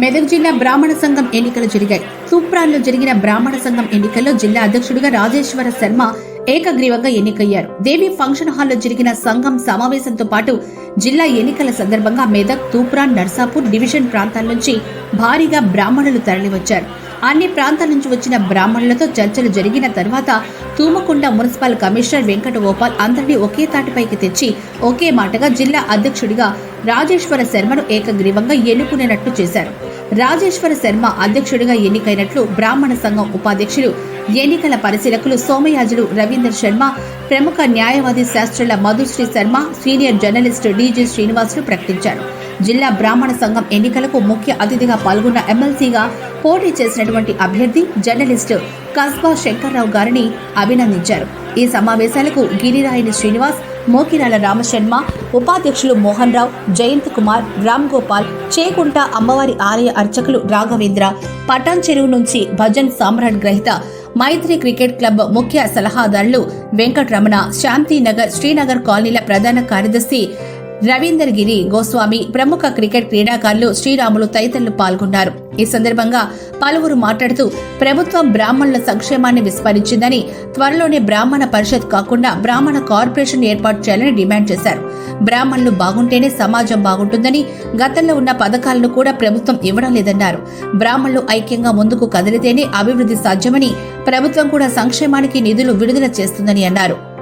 మెదక్ జిల్లా బ్రాహ్మణ సంఘం ఎన్నికలు జరిగాయి. తూప్రాన్లో జరిగిన బ్రాహ్మణ సంఘం ఎన్నికల్లో జిల్లా అధ్యక్షుడిగా రాజేశ్వర శర్మ ఏకగ్రీవంగా ఎన్నికయ్యారు. దేవి ఫంక్షన్ హాల్లో జరిగిన సంఘం సమావేశంతో పాటు జిల్లా ఎన్నికల సందర్భంగా మెదక్ తూప్రాన్ నర్సాపూర్ డివిజన్ ప్రాంతాల నుంచి భారీగా బ్రాహ్మణులు తరలివచ్చారు. అన్ని ప్రాంతాల నుంచి వచ్చిన బ్రాహ్మణులతో చర్చలు జరిగిన తర్వాత తూమకొండ మున్సిపల్ కమిషనర్ వెంకట గోపాల్ అందరినీ ఒకే తాటిపైకి తెచ్చి ఒకే మాటగా జిల్లా అధ్యక్షుడిగా రాజేశ్వర శర్మను ఏకగ్రీవంగా ఎన్నుకునేటట్టు చేశారు. రాజేశ్వర శర్మ అధ్యక్షుడిగా ఎన్నికైనట్లు బ్రాహ్మణ సంఘం ఉపాధ్యక్షులు ఎన్నికల పరిశీలకులు సోమయాజులు రవీందర్ శర్మ ప్రముఖ న్యాయవాది Sastrula Madhushri Sharma senior journalist D G Srinivasulu ప్రకటించారు. జిల్లా బ్రాహ్మణ సంఘం ఎన్నికలకు ముఖ్య అతిథిగా పాల్గొన్న ఎమ్మెల్సీగా పోటీ చేసినటువంటి అభ్యర్థి జర్నలిస్టు కస్బా శంకర్రావు గారిని అభినందించారు. ఈ సమావేశాలకు గిరిరాయిని శ్రీనివాస్ మోకిరాల రామశర్మ ఉపాధ్యక్షులు మోహన్ రావు జయంత్ కుమార్ రామ్ గోపాల్ చేకుంట అమ్మవారి ఆలయ అర్చకులు రాఘవేంద్ర పటాన్ చెరువు నుంచి భజన్ సామ్రాట్ గ్రహీత మైత్రి క్రికెట్ క్లబ్ ముఖ్య సలహాదారులు వెంకటరమణ శాంతినగర్ శ్రీనగర్ కాలనీల ప్రధాన కార్యదర్శి రవీందర్ గిరి గోస్వామి ప్రముఖ క్రికెట్ క్రీడాకారులు శ్రీరాములు తదితరులు పాల్గొన్నారు. ఈ సందర్భంగా పలువురు మాట్లాడుతూ ప్రభుత్వం బ్రాహ్మణుల సంక్షేమాన్ని విస్మరించిందని త్వరలోనే బ్రాహ్మణ పరిషత్ కాకుండా బ్రాహ్మణ కార్పొరేషన్ ఏర్పాటు చేయాలని డిమాండ్ చేశారు. బ్రాహ్మణులు బాగుంటేనే సమాజం బాగుంటుందని గతంలో ఉన్న పథకాలను కూడా ప్రభుత్వం ఇవ్వడం లేదన్నారు. బ్రాహ్మణులు ఐక్యంగా ముందుకు కదిలితేనే అభివృద్ధి సాధ్యమని ప్రభుత్వం కూడా సంక్షేమానికి నిధులు విడుదల చేస్తుందని అన్నారు.